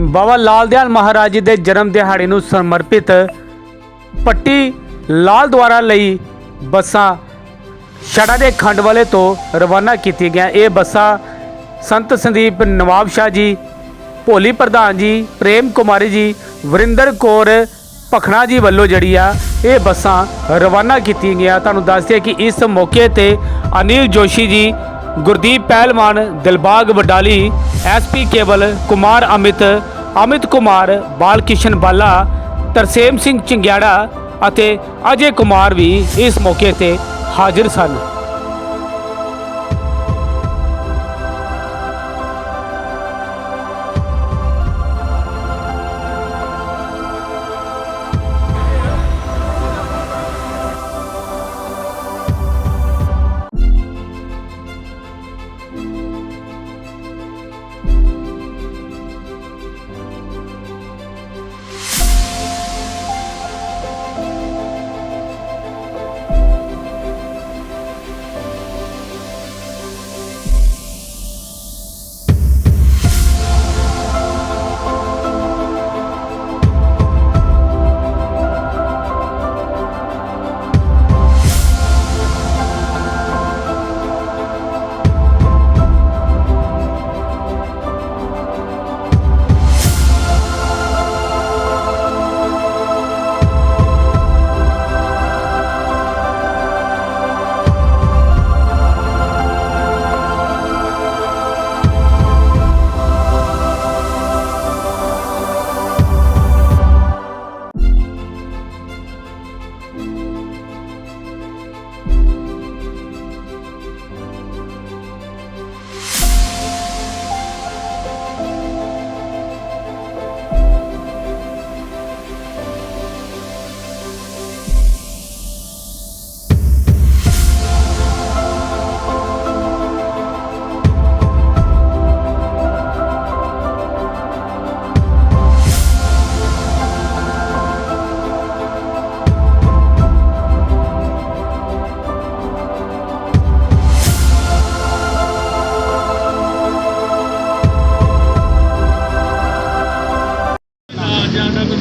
ਬਾਬਾ ਲਾਲ ਦਿਆਲ ਮਹਾਰਾਜ ਜੀ ਦੇ ਜਨਮ ਦਿਹਾੜੇ ਨੂੰ ਸਮਰਪਿਤ ਪੱਟੀ ਲਾਲ ਦੁਆਰਾ ਲਈ ਬੱਸਾਂ ਛੜਾ ਦੇ ਖੰਡ ਵਾਲੇ ਤੋਂ ਰਵਾਨਾ ਕੀਤੀਆਂ ਗਈਆਂ। ਇਹ ਬੱਸਾਂ ਸੰਤ ਸੰਦੀਪ ਨਵਾਬ ਸ਼ਾਹ ਜੀ, ਭੋਲੀ ਪ੍ਰਧਾਨ ਜੀ, ਪ੍ਰੇਮ ਕੁਮਾਰੀ ਜੀ, ਵਰਿੰਦਰ ਕੌਰ ਪਖਣਾ ਜੀ ਵੱਲੋਂ ਜਿਹੜੀ ਆ ਇਹ ਬੱਸਾਂ ਰਵਾਨਾ ਕੀਤੀਆਂ ਗਈਆਂ। ਤੁਹਾਨੂੰ ਦੱਸ ਦਈਏ ਕਿ ਇਸ ਮੌਕੇ ਤੇ ਅਨਿਲ ਜੋਸ਼ੀ ਜੀ ਗੁਰਦੀਪ ਪਹਿਲਵਾਨ, ਦਿਲਬਾਗ ਵਡਾਲੀ ਐਸਪੀ ਕੇਵਲ, ਕੁਮਾਰ ਅਮਿਤ ਅਮਿਤ ਕੁਮਾਰ, ਬਾਲਕਿਸ਼ਨ ਬਾਲਾ, ਤਰਸੇਮ ਸਿੰਘ ਚਿੰਗਿਆੜਾ ਅਤੇ ਅਜੇ ਕੁਮਾਰ ਵੀ ਇਸ ਮੌਕੇ ਤੇ ਹਾਜ਼ਰ ਸਨ।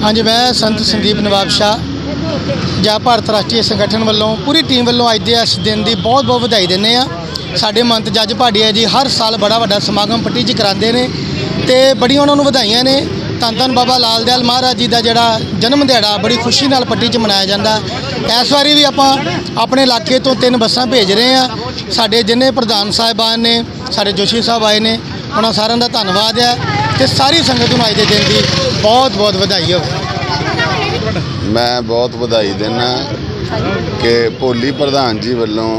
ਹਾਂਜੀ, ਮੈਂ ਸੰਤ ਸੰਦੀਪ ਨਵਾਬ ਸ਼ਾਹ, ਜਾਂ ਭਾਰਤ ਰਾਸ਼ਟਰੀ ਸੰਗਠਨ ਵੱਲੋਂ, ਪੂਰੀ ਟੀਮ ਵੱਲੋਂ ਅੱਜ ਦੇ ਇਸ ਦਿਨ ਦੀ ਬਹੁਤ ਬਹੁਤ ਵਧਾਈ ਦਿੰਦੇ ਆ ਸਾਡੇ ਮੰਤ ਜੱਜ ਭਾਟੀਆ ਜੀ ਹਰ ਸਾਲ ਬੜਾ ਵੱਡਾ ਸਮਾਗਮ ਪੱਟੀ 'ਚ ਕਰਾਉਂਦੇ ਨੇ ਤੇ ਬੜੀਆਂ ਉਹਨਾਂ ਨੂੰ ਵਧਾਈਆਂ ਨੇ। ਧੰਨ ਧੰਨ ਬਾਬਾ ਲਾਲ ਦਿਆਲ ਮਹਾਰਾਜ ਜੀ ਦਾ ਜਿਹੜਾ ਜਨਮ ਦਿਹਾੜਾ, ਬੜੀ ਖੁਸ਼ੀ ਨਾਲ ਪੱਟੀ 'ਚ ਮਨਾਇਆ ਜਾਂਦਾ। ਇਸ ਵਾਰੀ ਵੀ ਆਪਾਂ ਆਪਣੇ ਇਲਾਕੇ ਤੋਂ ਤਿੰਨ ਬੱਸਾਂ ਭੇਜ ਰਹੇ ਆ ਸਾਡੇ ਜਿੰਨੇ ਪ੍ਰਧਾਨ ਸਾਹਿਬਾਨ ਨੇ, ਸਾਡੇ ਜੋਸ਼ੀ ਸਾਹਿਬ ਆਏ ਨੇ, ਉਹਨਾਂ ਸਾਰਿਆਂ ਦਾ ਧੰਨਵਾਦ ਹੈ ਤੇ ਸਾਰੀ ਸੰਗਤ ਨੂੰ ਅੱਜ ਦੇ ਦਿਨ ਦੀ ਬਹੁਤ ਬਹੁਤ ਵਧਾਈ ਹੋਵੇ। ਮੈਂ ਬਹੁਤ ਵਧਾਈ ਦਿੰਦਾ ਕਿ ਭੋਲੀ ਪ੍ਰਧਾਨ ਜੀ ਵੱਲੋਂ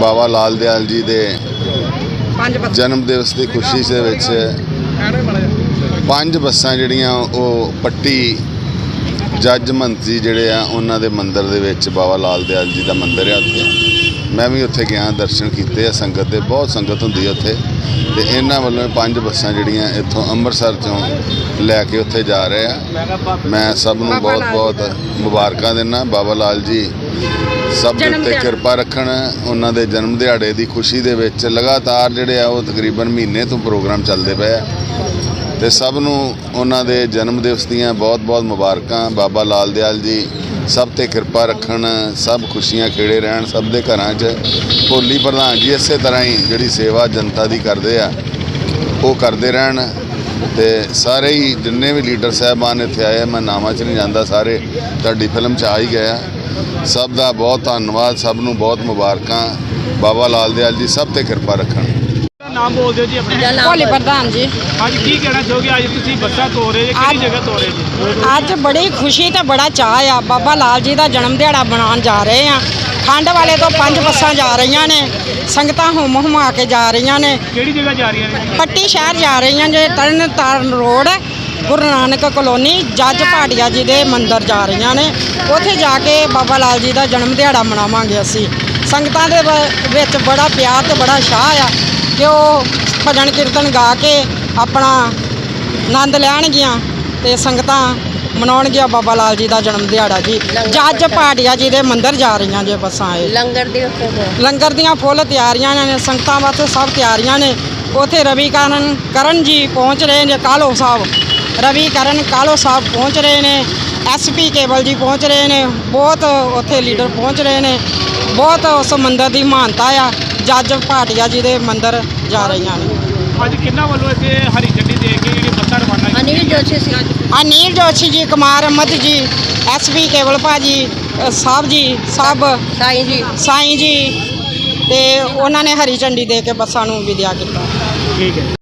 ਬਾਬਾ ਲਾਲ ਦਿਆਲ ਜੀ ਦੇ ਜਨਮ ਦਿਵਸ ਦੀ ਖੁਸ਼ੀ ਦੇ ਵਿੱਚ ਪੰਜ ਬੱਸਾਂ ਜਿਹੜੀਆਂ ਉਹ ਪੱਟੀ ਜੱਜ ਮੰਤਰੀ ਜਿਹੜੇ ਆ ਉਹਨਾਂ ਦੇ ਮੰਦਿਰ ਦੇ ਵਿੱਚ ਬਾਬਾ ਲਾਲ ਦਿਆਲ ਜੀ ਦਾ ਮੰਦਿਰ ਹੈ ਉੱਥੇ। ਮੈਂ ਵੀ ਉੱਥੇ ਗਿਆ ਦਰਸ਼ਨ ਕੀਤੇ ਆ ਸੰਗਤ ਦੇ ਬਹੁਤ ਸੰਗਤ ਹੁੰਦੀ ਹੈ ਉੱਥੇ। ਤੇ ਇਹਨਾਂ ਵੱਲੋਂ ਪੰਜ ਬੱਸਾਂ ਜਿਹੜੀਆਂ ਇੱਥੋਂ ਅੰਮ੍ਰਿਤਸਰ ਤੋਂ ਲੈ ਕੇ ਉੱਥੇ ਜਾ ਰਹੇ ਆ। ਮੈਂ ਸਭ ਨੂੰ ਬਹੁਤ ਬਹੁਤ ਮੁਬਾਰਕਾਂ ਦਿੰਦਾ ਬਾਬਾ ਲਾਲ ਜੀ। ਸਭ ਦੇ ਉੱਤੇ ਕਿਰਪਾ ਰੱਖਣ ਉਹਨਾਂ ਦੇ ਜਨਮ ਦਿਹਾੜੇ ਦੀ ਖੁਸ਼ੀ ਦੇ ਵਿੱਚ ਲਗਾਤਾਰ ਜਿਹੜੇ ਆ ਉਹ ਤਕਰੀਬਨ ਮਹੀਨੇ ਤੋਂ ਪ੍ਰੋਗਰਾਮ ਚੱਲਦੇ ਪਏ ਆ। ਤੇ ਸਭ ਨੂੰ ਉਹਨਾਂ ਦੇ ਜਨਮ ਦਿਵਸ ਦੀਆਂ ਬਹੁਤ-ਬਹੁਤ ਮੁਬਾਰਕਾਂ। ਬਾਬਾ ਲਾਲ ਦਿਆਲ ਜੀ, ਸਭ ਤੇ ਕਿਰਪਾ ਰੱਖਣ, ਸਭ ਖੁਸ਼ੀਆਂ ਖੇੜੇ ਰਹਿਣ, ਸਭ ਦੇ ਘਰਾਂ 'ਚ। ਭੋਲੀ ਪ੍ਰਧਾਨ ਜੀ ਇਸੇ ਤਰ੍ਹਾਂ ਹੀ ਜਿਹੜੀ ਸੇਵਾ ਜਨਤਾ ਦੀ ਕਰਦੇ ਆ, ਉਹ ਕਰਦੇ ਰਹਿਣ। ਤੇ ਸਾਰੇ ਹੀ ਜਿੰਨੇ ਵੀ ਲੀਡਰ ਸਾਹਿਬਾਨ ਇੱਥੇ ਆਏ ਮੈਂ ਨਾਮਾਂ 'ਚ ਨਹੀਂ ਜਾਂਦਾ, ਸਾਰੇ ਤੁਹਾਡੀ ਫਿਲਮ 'ਚ ਆ ਹੀ ਗਏ ਆ। ਸਭ ਦਾ ਬਹੁਤ ਧੰਨਵਾਦ, ਸਭ ਨੂੰ ਬਹੁਤ ਮੁਬਾਰਕਾਂ। ਬਾਬਾ ਲਾਲ ਦਿਆਲ ਜੀ, ਸਭ ਤੇ ਕਿਰਪਾ ਰੱਖਣ। ਨਾਮ ਬੋਲ ਦਿਓ ਜੀ ਆਪਣੇ। ਭੋਲੇ ਪ੍ਰਧਾਨ ਜੀ। ਅੱਜ ਕੀ ਕਹਿਣਾ ਚਾਹੋਗੇ? ਅੱਜ ਤੁਸੀਂ ਬੱਸਾਂ ਤੋਰ ਰਹੇ ਜੀ ਕਿਹੜੀ ਜਗ੍ਹਾ ਤੋਰ ਰਹੇ ਜੀ? ਅੱਜ ਬੜੀ ਖੁਸ਼ੀ ਤੇ ਬੜਾ ਚਾਅ ਆ। ਬਾਬਾ ਲਾਲ ਜੀ ਦਾ ਜਨਮ ਦਿਹਾੜਾ ਮਨਾਉਣ ਜਾ ਰਹੇ ਆ। ਖੰਡ ਵਾਲੇ ਤੋਂ ਪੰਜ ਬੱਸਾਂ ਜਾ ਰਹੀਆਂ ਨੇ। ਸੰਗਤਾਂ ਹੁਮ ਹੁਮਾ ਕੇ ਜਾ ਰਹੀਆਂ ਨੇ। ਕਿਹੜੀ ਜਗ੍ਹਾ ਜਾ ਰਹੀਆਂ ਨੇ? ਪੱਟੀ ਸ਼ਹਿਰ ਜਾ ਰਹੀਆਂ ਜੇ ਤਰਨ ਤਾਰਨ ਰੋਡ ਗੁਰੂ ਨਾਨਕ ਕਲੋਨੀ ਜੱਜ ਭਾਟੀਆ ਜੀ ਦੇ ਮੰਦਿਰ ਜਾ ਰਹੀਆਂ ਨੇ। ਉੱਥੇ ਜਾ ਕੇ ਬਾਬਾ ਲਾਲ ਜੀ ਦਾ ਜਨਮ ਦਿਹਾੜਾ ਮਨਾਵਾਂਗੇ ਅਸੀਂ। ਸੰਗਤਾਂ ਦੇ ਵਿੱਚ ਬੜਾ ਪਿਆਰ ਤੇ ਬੜਾ ਸ਼ਾਹ ਆ। ਕਿ ਉਹ ਭਜਨ ਕੀਰਤਨ ਗਾ ਕੇ ਆਪਣਾ ਆਨੰਦ ਲੈਣਗੀਆਂ ਤੇ ਸੰਗਤਾਂ ਮਨਾਉਣਗੀਆਂ ਬਾਬਾ ਲਾਲ ਜੀ ਦਾ ਜਨਮ ਦਿਹਾੜਾ ਜੀ। ਜੱਜ ਭਾਟੀਆ ਜੀ ਦੇ ਮੰਦਿਰ ਜਾ ਰਹੀਆਂ ਜੇ ਬੱਸਾਂ ਇਹ। ਲੰਗਰ ਦੇ ਉੱਤੇ ਦੇ ਲੰਗਰ ਦੀਆਂ ਫੁੱਲ ਤਿਆਰੀਆਂ ਨੇ ਸੰਗਤਾਂ ਵਾਸਤੇ ਸਭ ਤਿਆਰੀਆਂ ਨੇ। ਉਥੇ ਰਵੀ ਕਰਨ ਕਰਨ ਜੀ ਪਹੁੰਚ ਰਹੇ ਨੇ ਕਾਲੋ ਸਾਹਿਬ। ਰਵੀ ਕਰਨ ਕਾਲੋ ਸਾਹਿਬ ਪਹੁੰਚ ਰਹੇ ਨੇ ਐਸਪੀ ਕੇਵਲ ਜੀ ਪਹੁੰਚ ਰਹੇ ਨੇ ਬਹੁਤ ਉੱਥੇ ਲੀਡਰ ਪਹੁੰਚ ਰਹੇ ਨੇ। ਬਹੁਤ ਉਸ ਮੰਦਿਰ ਦੀ ਮਹਾਨਤਾ ਆ। ਜੱਜ ਭਾਟੀਆ ਜੀ ਦੇ ਮੰਦਿਰ ਜਾ ਰਹੀਆਂ ਨੇ। ਅੱਜ ਕਿੰਨਾ ਵੱਲੋਂ ਇੱਥੇ ਹਰੀ ਝੰਡੀ ਦੇ ਕੇ ਜਿਹੜੀ ਬੱਸਾਂ ਰਵਾਨਾ ਅਨਿਲ ਜੋਸ਼ੀ ਸੀ। ਅਨੀਲ ਜੋਸ਼ੀ ਜੀ ਕੁਮਾਰ ਅਹਿਮਦ ਜੀ ਐਸਪੀ ਕੇਵਲ ਭਾਜੀ ਸਾਹਿਬ ਜੀ ਸਭ ਸਾਈਂ ਜੀ। ਸਾਈਂ ਜੀ ਤੇ ਉਹਨਾਂ ਨੇ ਹਰੀ ਝੰਡੀ ਦੇ ਕੇ ਬੱਸਾਂ ਨੂੰ ਵਿਦਿਆ ਕੀਤਾ। ਠੀਕ ਹੈ।